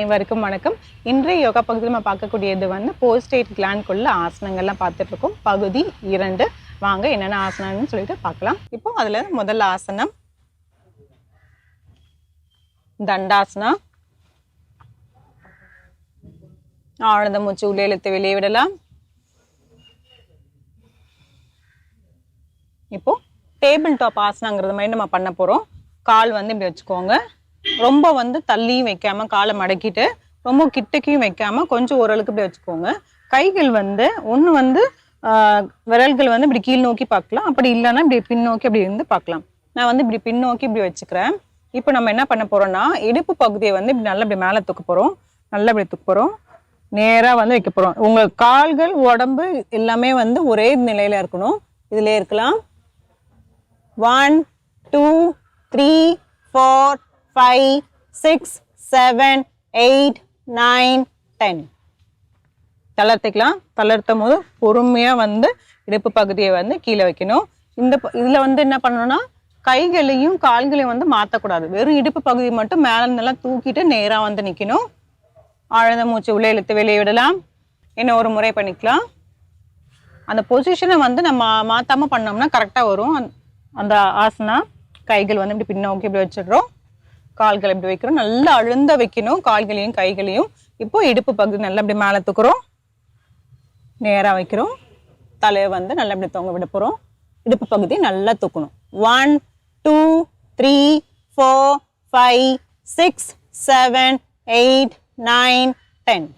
அனைவருக்கும் வணக்கம். இன்றைய யோகா பகுதியில் நம்ம பார்க்கக்கூடியது வந்து போஸ்டேட் கிளான்குள்ள ஆசனங்கள்லாம் பார்த்துட்டு இருக்கோம் பகுதி இரண்டு. வாங்க என்னென்ன ஆசனம்னு சொல்லிட்டு பார்க்கலாம். இப்போ அதில் முதல் ஆசனம். தண்டாசனா ஆழ்ந்த மூச்சு உள்ளே இழுத்து வெளியே விடலாம். இப்போ டேபிள் டாப் ஆசனங்கிறது மாதிரி நம்ம பண்ண போகிறோம் கால் வந்து இப்படி வச்சுக்கோங்க. ரொம்ப வந்து தள்ளியும் வைக்காம காலை மடக்கிட்டு ரொம்ப கிட்டக்கையும் வைக்காம கொஞ்சம் ஓரளவுக்கு இப்படி வச்சுக்கோங்க. கைகள் வந்து ஒன்று வந்து விரல்கள் வந்து இப்படி கீழ் நோக்கி பார்க்கலாம். அப்படி இல்லைன்னா இப்படி பின்னோக்கி அப்படி இருந்து பார்க்கலாம். நான் வந்து இப்படி பின்னோக்கி இப்படி வச்சுக்கிறேன். இப்போ நம்ம என்ன பண்ண போறோம்னா இடுப்பு பகுதியை வந்து இப்படி நல்லா இப்படி மேலே தூக்க போகிறோம் நல்லா இப்படி தூக்க போகிறோம் நேராக வந்து வைக்க போகிறோம் உங்கள் கால்கள் உடம்பு எல்லாமே வந்து ஒரே நிலையில இருக்கணும். இதிலே இருக்கலாம். One two three four five six seven eight nine ten தளர்த்திக்கலாம். தளர்த்தும் போது பொறுமையாக வந்து இடுப்பு பகுதியை வந்து கீழே வைக்கணும். இந்த இதில் வந்து என்ன பண்ணணும்னா கைகளையும் கால்களையும் வந்து மாற்றக்கூடாது வெறும் இடுப்பு பகுதி மட்டும் மேலே நல்லா தூக்கிட்டு நேராக வந்து நிற்கணும் ஆழ்ந்த மூச்சு உள்ளே இழுத்து வெளியே விடலாம். இன்னும் ஒரு முறை பண்ணிக்கலாம். அந்த பொசிஷனை வந்து நம்ம மாற்றாமல் பண்ணோம்னா கரெக்டாக வரும். அந்த- அந்த ஆசனா கைகள் வந்து இப்படி பின்னோக்கி இப்படி வச்சிடுறோம். கால்கள் இப்படி வைக்கிறோம் நல்லா அழுந்த வைக்கணும். கால்களையும் கைகளையும். இப்போ இடுப்பு பகுதி நல்லா இப்படி மேலே தூக்குறோம். நேராக வைக்கிறோம். தலையை வந்து நல்லா இப்படி தொங்க விட போகிறோம் இடுப்பு பகுதி நல்லா தூக்கணும். One two three four five six seven eight nine ten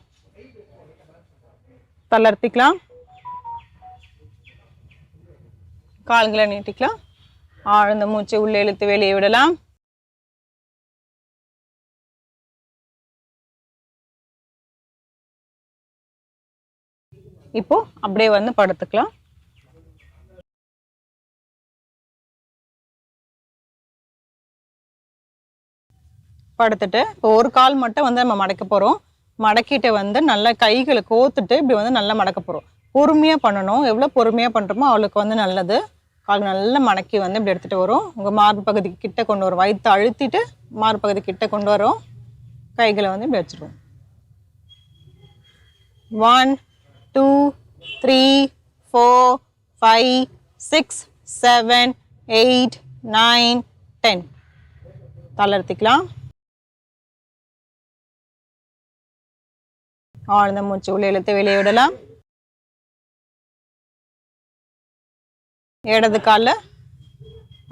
தளர்த்திக்கலாம் கால்களை நீட்டிக்கலாம். ஆழ்ந்த மூச்சு உள்ளே இழுத்து வெளியே விடலாம். இப்போ அப்படியே வந்து படுத்துக்கலாம். படுத்துட்டு இப்போ ஒரு கால் மட்டும் வந்து நம்ம மடக்க போகிறோம் மடக்கிட்டு வந்து நல்லா கைகளை கோத்துட்டு இப்படி வந்து நல்லா மடக்க போகிறோம் பொறுமையாக பண்ணணும். எவ்வளோ பொறுமையாக பண்ணுறோமோ அவளுக்கு வந்து நல்லது. கால் நல்லா மடக்கி வந்து இப்படி எடுத்துகிட்டு வரும். உங்கள் மார்பு பகுதி கிட்ட கொண்டு வரும். வயிற்று அழுத்திட்டு மார்பு பகுதி கிட்ட கொண்டு வரும். கைகளை வந்து இப்படி வச்சுருவோம். One two three four five six seven eight nine ten தளர்த்திக்கலாம் ஆழ்ந்த மூச்சு உள்ளே இழுத்து வெளியே விடலாம். இடது காலில்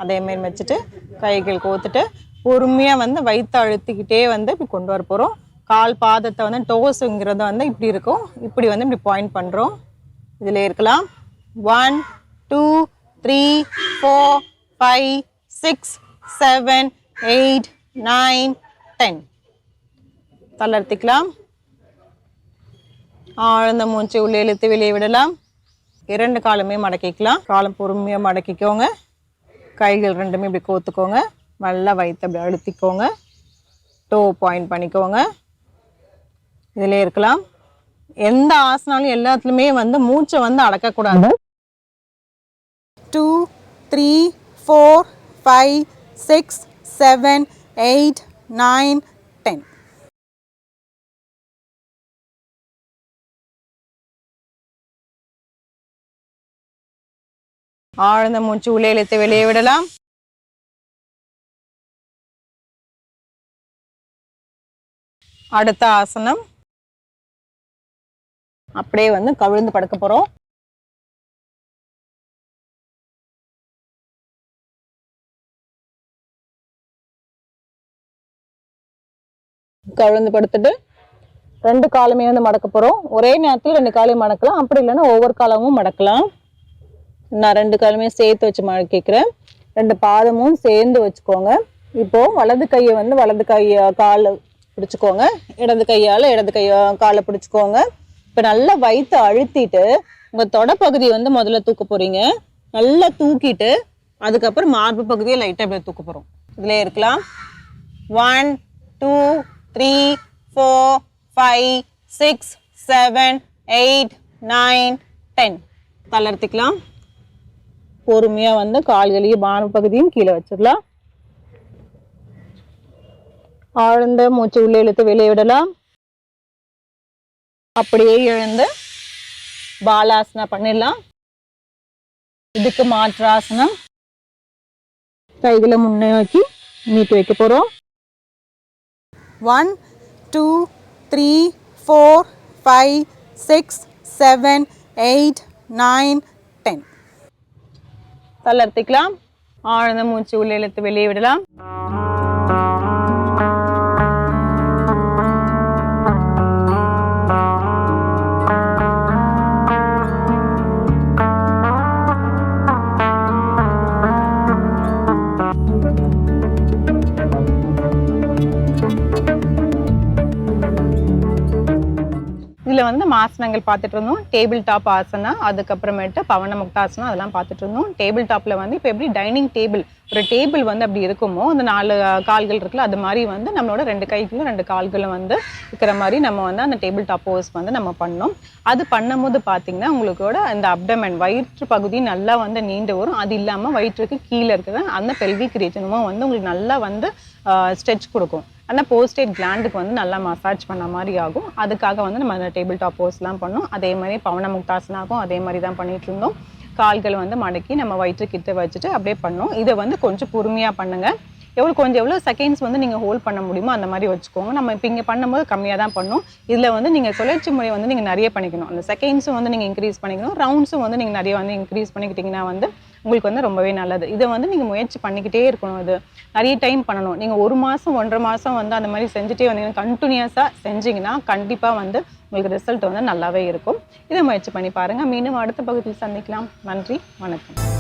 அதே மாதிரி வச்சுட்டு கைகள் கோத்துட்டு பொறுமையாக வந்து வயிற்று அழுத்திக்கிட்டே வந்து இப்படி கொண்டு வர போகிறோம் கால் பாதத்தை வந்து டோஸுங்கிறது வந்து இப்படி இருக்கும். இப்படி வந்து இப்படி பாயிண்ட் பண்ணுறோம் இதில் இருக்கலாம். One two three four five six seven eight nine ten தளர்த்திக்கலாம் ஆழ்ந்த மூச்சு உள்ளே இழுத்து வெளியே விடலாம். இரண்டு காலமே மடக்கிக்கலாம். காலம் பொறுமையாக மடக்கிக்கோங்க. கைகள் ரெண்டுமே இப்படி கோத்துக்கோங்க. நல்லா வயிற்று அப்படி அழுத்திக்கோங்க. டோ பாயிண்ட் பண்ணிக்கோங்க. இதிலே இருக்கலாம். எந்த ஆசனாலும் எல்லாத்துலேயுமே வந்து மூச்சை வந்து அடக்கக்கூடாது. Two three four five six seven eight nine ten ஆழ்ந்த மூச்சு உள்ளே இழுத்து வெளியே விடலாம். அடுத்த ஆசனம். அப்படியே வந்து கவிழ்ந்து படுக்க போகிறோம் கவிழ்ந்து படுத்துட்டு ரெண்டு காலமே வந்து மடக்க போறோம். ஒரே நேரத்தில் ரெண்டு காலையும் மடக்கலாம். அப்படி இல்லைன்னா ஒவ்வொரு காலமும் மடக்கலாம். நான் ரெண்டு காலமே சேர்த்து வச்சு மடக்கிக்கிறேன். ரெண்டு பாதமும் சேர்ந்து வச்சுக்கோங்க. இப்போ வலது கையை வந்து வலது கையை காலை பிடிச்சிக்கோங்க. இடது கையால் இடது கையை காலை பிடிச்சிக்கோங்க. இப்போ நல்லா வயிற்று அழுத்திட்டு உங்கள் தொடப்பகுதியை வந்து முதல்ல தூக்க போறீங்க. நல்லா தூக்கிட்டு அதுக்கப்புறம் மார்பு பகுதியை லைட்டாக அப்படியே தூக்க போகிறோம் இதிலே இருக்கலாம். One two three four five six seven eight nine ten தளர்த்திக்கலாம் பொறுமையாக வந்து கால்களையும் மார்பு பகுதியும் கீழே வச்சிடலாம். ஆழ்ந்த மூச்சு உள்ளே இழுத்து வெளியே விடலாம். அப்படியே எழுந்து பாலாசனா பண்ணிடலாம். இதுக்கு மாற்றாசனம். கைகளை முன்னே நோக்கி நீட்டி வைக்க போகிறோம் one two three four five six seven eight nine ten தளர்த்திக்கலாம் ஆழ்ந்த மூச்சு உள்ள இழுத்து வெளியே விடலாம். Bye-bye. இதில் வந்து நம்ம ஆசனங்கள் பார்த்துட்டு இருந்தோம். டேபிள் டாப் ஆசனா அதுக்கப்புறமேட்டு பவன முக்தாசனம் அதெல்லாம் பார்த்துட்டு இருந்தோம். டேபிள் டாப்பில் வந்து இப்போ எப்படி டைனிங் டேபிள் ஒரு டேபிள் வந்து அப்படி இருக்குமோ அந்த நாலு கால்கள் இருக்குல்ல அது மாதிரி வந்து நம்மளோட ரெண்டு கைகளும் ரெண்டு கால்களும் வந்து இருக்கிற மாதிரி நம்ம வந்து அந்த டேபிள் டாப் போஸ் வந்து நம்ம பண்ணோம். அது பண்ணும்போது பார்த்தீங்கன்னா உங்களுக்கோட அந்த அப்டமன் வயிற்று பகுதி நல்லா வந்து நீண்டு வரும். அது இல்லாமல் வயிற்றுக்கு கீழே இருக்கிற அந்த பெல்விக் ரீஜனுமும் வந்து உங்களுக்கு நல்லா வந்து ஸ்ட்ரெச் கொடுக்கும். ஆனால் போஸ்டேட் கிளாண்டுக்கு வந்து நல்லா மசாஜ் பண்ண மாதிரி ஆகும். அதுக்காக வந்து நம்ம அந்த டேபிள் டாப் போஸ்லாம் பண்ணோம். அதே மாதிரி பவன முக்தாசனாகும் அதே மாதிரி தான் பண்ணிட்டு இருந்தோம். கால்கள் வந்து மடக்கி நம்ம வயிற்று கிட்ட வச்சுட்டு அப்படியே பண்ணோம். இதை வந்து கொஞ்சம் பொறுமையாக பண்ணுங்கள் எவ்வளோ கொஞ்சம் எவ்வளோ செகண்ட்ஸ் வந்து நீங்கள் ஹோல்ட் பண்ண முடியுமோ அந்த மாதிரி வச்சுக்கோங்க. நம்ம இப்போ இங்கே பண்ணும்போது கம்மியாக தான் பண்ணோம். இதில் வந்து நீங்கள் சுழற்சி முறை வந்து நீங்கள் நிறைய பண்ணிக்கணும். அந்த செகண்ட்ஸும் வந்து நீங்கள் இன்க்ரீஸ் பண்ணிக்கணும். ரவுண்ட்ஸும் வந்து நீங்கள் நிறைய வந்து இன்க்ரீஸ் பண்ணிக்கிட்டிங்கன்னா வந்து உங்களுக்கு வந்து ரொம்பவே நல்லது. இதை வந்து நீங்கள் முயற்சி பண்ணிக்கிட்டே இருக்கணும் இது. நிறைய டைம் பண்ணணும். நீங்கள் ஒரு மாதம் ஒன்றரை மாதம் வந்து அந்த மாதிரி செஞ்சுட்டே வந்தீங்கன்னா கண்டினியூஸாக செஞ்சீங்கன்னா கண்டிப்பாக வந்து உங்களுக்கு ரிசல்ட் வந்து நல்லாவே இருக்கும். இதை முயற்சி பண்ணி பாருங்கள் மீண்டும் அடுத்த பகுதியில் சந்திக்கலாம். நன்றி. வணக்கம்.